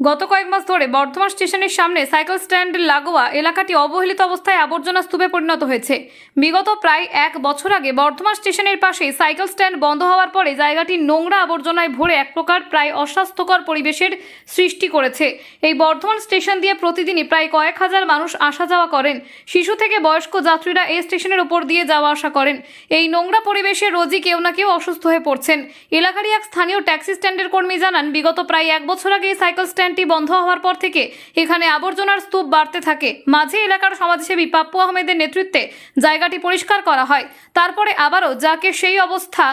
গত কয়েক মাস ধরে বর্ধমান স্টেশনের সামনে সাইকেল স্ট্যান্ড লাগোয়া এলাকাটি অবহেলিত অবস্থায় আবর্জনা স্তূপে পরিণত হয়েছে। বিগত প্রায় এক বছর আগে বর্ধমান স্টেশনের পাশে সাইকেল স্ট্যান্ড বন্ধ হওয়ার পরে জায়গাটি নোংরা আবর্জনায় ভরে এক প্রকার প্রায় অস্বাস্থ্যকর পরিবেশের সৃষ্টি করেছে। এই বর্ধমান স্টেশন দিয়ে প্রতিদিনই প্রায় কয়েক হাজার মানুষ আসা যাওয়া করেন। শিশু থেকে বয়স্ক যাত্রীরা এই স্টেশনের উপর দিয়ে যাওয়া আসা করেন। এই নোংরা পরিবেশে রোজই কেউ না কেউ অসুস্থ হয়ে পড়ছেন। এলাকারই এক স্থানীয় ট্যাক্সি স্ট্যান্ডের কর্মী জানান, বিগত প্রায় এক বছর আগে সাইকেল সাইকেল স্ট্যান্ডটি বন্ধ হওয়ার পর থেকে এখানে আবর্জনার স্তূপ বাড়তে থাকে। মাঝে এলাকার সমাজসেবী পাপ্পু আহমেদের নেতৃত্বে জায়গাটি পরিষ্কার করা হয়। তারপরে আবারও যাকে সেই অবস্থা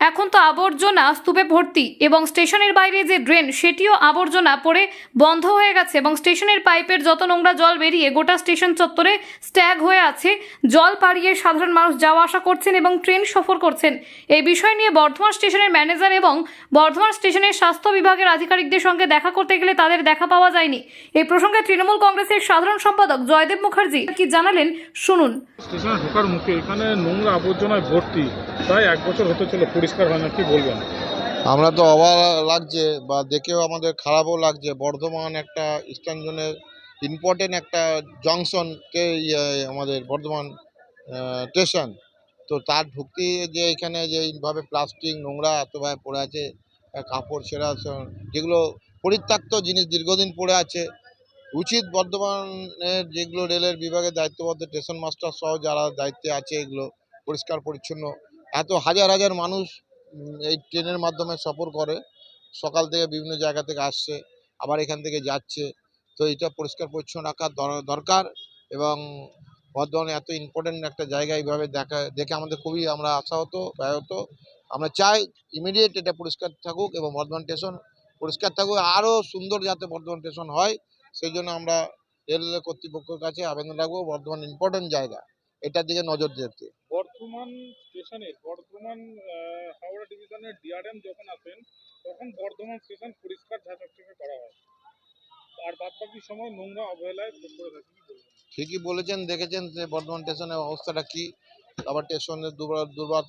এখন তো আবর্জনা স্তূপে ভর্তি এবং স্টেশনের বাইরে যে ড্রেন, সেটিও আবর্জনা পড়ে বন্ধ হয়ে গেছে এবং স্টেশনের পাইপের যত নোংরা জল বেরিয়ে গোটা স্টেশন চত্বরে স্ট্যাগ হয়ে আছে। জল পাড়িয়ে সাধারণ মানুষ যাওয়া আসা করছেন এবং ট্রেন সফর করছেন। এই বিষয় নিয়ে বর্ধমান স্টেশনের ম্যানেজার এবং বর্ধমান স্টেশনের স্বাস্থ্য বিভাগের আধিকারিকদের সঙ্গে দেখা করতে গেলে তাদের দেখা পাওয়া যায়নি। এই প্রসঙ্গে তৃণমূল কংগ্রেসের সাধারণ সম্পাদক জয়দেব মুখার্জি কি জানালেন, শুনুন। স্টেশনে ঢোকার মুখে এখানে নোংরা আবর্জনায় ভর্তি, প্রায় এক বছর হতে চলে পরিষ্কার হয় না, কি বলবেন? আমরা তো অবাক লাগছে বা দেখেও আমাদের খারাপও লাগছে। বর্ধমান একটা ইস্টার্ন জোনের ইম্পর্টেন্ট একটা জংশনকে ইয়ে আমাদের বর্ধমান স্টেশন তো তার ঢুকতে যে এখানে যে এইভাবে প্লাস্টিক নোংরা এতভাবে পড়ে আছে কাপড় ছেঁড়া যেগুলো পরিত্যক্ত জিনিস দীর্ঘদিন পড়ে আছে। উচিত বর্ধমানের যেগুলো রেলের বিভাগের দায়িত্ববদ্ধ স্টেশন মাস্টার সহ যারা দায়িত্বে আছে এগুলো পরিষ্কার পরিচ্ছন্ন এত হাজার হাজার মানুষ এই ট্রেনের মাধ্যমে সফর করে। সকাল থেকে বিভিন্ন জায়গা থেকে আসছে, আবার এখান থেকে যাচ্ছে। তো এটা পরিষ্কার পরিচ্ছন্ন দর- দরকার এবং বর্ধমানে এত ইম্পর্টেন্ট একটা জায়গা এইভাবে দেখা, দেখে আমাদের খুবই আমরা আশা আশাহত ব্যয়ত আমরা চাই ইমিডিয়েট এটা পরিষ্কার থাকুক এবং বর্ধমান স্টেশন পরিষ্কার থাকুক, আরও সুন্দর যাতে বর্ধমান স্টেশন হয়, সেই জন্য আমরা রেল কর্তৃপক্ষের কাছে আবেদন রাখব, বর্ধমান ইম্পর্টেন্ট জায়গা। এটার দিকে নজর দিতে। বর্ধমান স্টেশনে, বর্ধমান হাওড়া ডিভিশনের ডিআরএম যখন আসেন, তখন বর্ধমান স্টেশন পরিষ্কার ঝাঁচকচকে করা হয়। আর বাদ বাকি সময় নোংরা অবহেলায় পড়ে থাকে ঠিকই বলেছেন, দেখেছেন যে বর্ধমান স্টেশনের অবস্থাটা কি, আবার স্টেশনের দুবার দুবার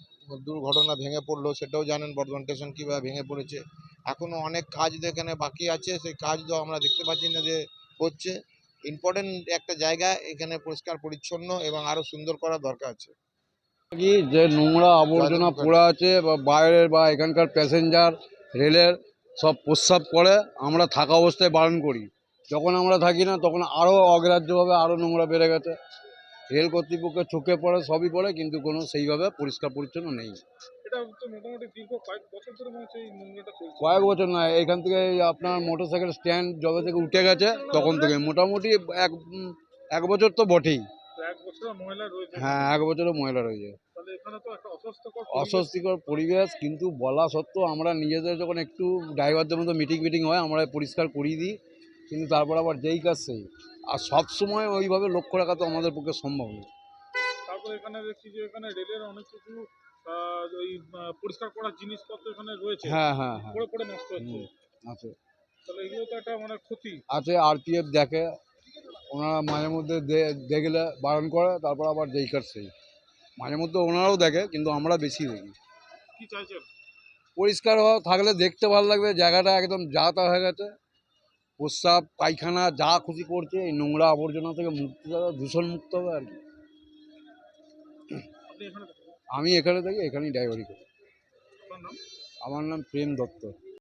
দুর্ঘটনা ভেঙে পড়ল, সেটাও জানেন বর্ধমান স্টেশন কীভাবে ভেঙে পড়েছে। এখনও অনেক কাজ এখানে বাকি আছে, সেই কাজ তো আমরা দেখতে পাচ্ছি না যে হচ্ছে। ইম্পর্টেন্ট একটা জায়গা, এখানে পরিষ্কার পরিচ্ছন্ন এবং আরও সুন্দর করা দরকার আছে। যে নোংরা আবর্জনা পড়ে আছে বা বাইরের বা এখানকার প্যাসেঞ্জার রেলের সব প্রস্রাব করে আমরা থাকা অবস্থায় বারণ করি। যখন আমরা থাকি না তখন আরও অগ্রাহ্যভাবে আরও নোংরা বেড়ে গেছে। রেল কর্তৃপক্ষের চোখে পড়ে সবই পড়ে কিন্তু কোনো সেইভাবে পরিষ্কার পরিচ্ছন্ন নেই। কয়েক বছর ধরে হচ্ছে এই নোংরাটা চলছে। কয়েক বছর নয় এখান থেকে আপনার মোটর স্ট্যান্ড যবে থেকে উঠে গেছে তখন থেকে। মোটামুটি এক এক বছর তো বটেই। হ্যাঁ এক বছরও মহিলা রয়েছে। পরিবেশ। অস্বস্তিকর পরিবেশ কিন্তু বলা সত্ত্বেও আমরা নিজেদের যখন একটু ড্রাইভারদের মতো মিটিং মিটিং হয় আমরা পরিষ্কার করিয়ে দিই কিন্তু তারপর আবার যেই কাজ সেই। আর সবসময় ওইভাবে লক্ষ্য রাখা তো আমাদের পক্ষে সম্ভব নয়। তারপরে এখানে দেখছি যে এখানে রেলের অনেক কিছু ওই পরিষ্কার করার জিনিসপত্র এখানে রয়েছে। হ্যাঁ হ্যাঁ হ্যাঁ। পড়ে পড়ে নষ্ট হচ্ছে। আছে। তাহলে এগুলো তো একটা মানে ক্ষতি। আছে আরপিএফ দেখে ওনারা মাঝে মধ্যে দেখলে বারণ করে তারপর আবার যেই কাজ সেই। মাঝে মধ্যে ওনারাও দেখে কিন্তু আমরা বেশি দেখি। কি চাইছেন? পরিষ্কার হওয়া থাকলে দেখতে ভালো লাগবে জায়গাটা একদম যা তা হয়ে গেছে। প্রস্রাব পায়খানা যা খুশি করছে এই নোংরা আবর্জনা থেকে মুক্ত দূষণ মুক্ত হবে আর কি। আমি এখানে থাকি এখানেই ড্রাইভারি করি। আমার নাম প্রেম দত্ত।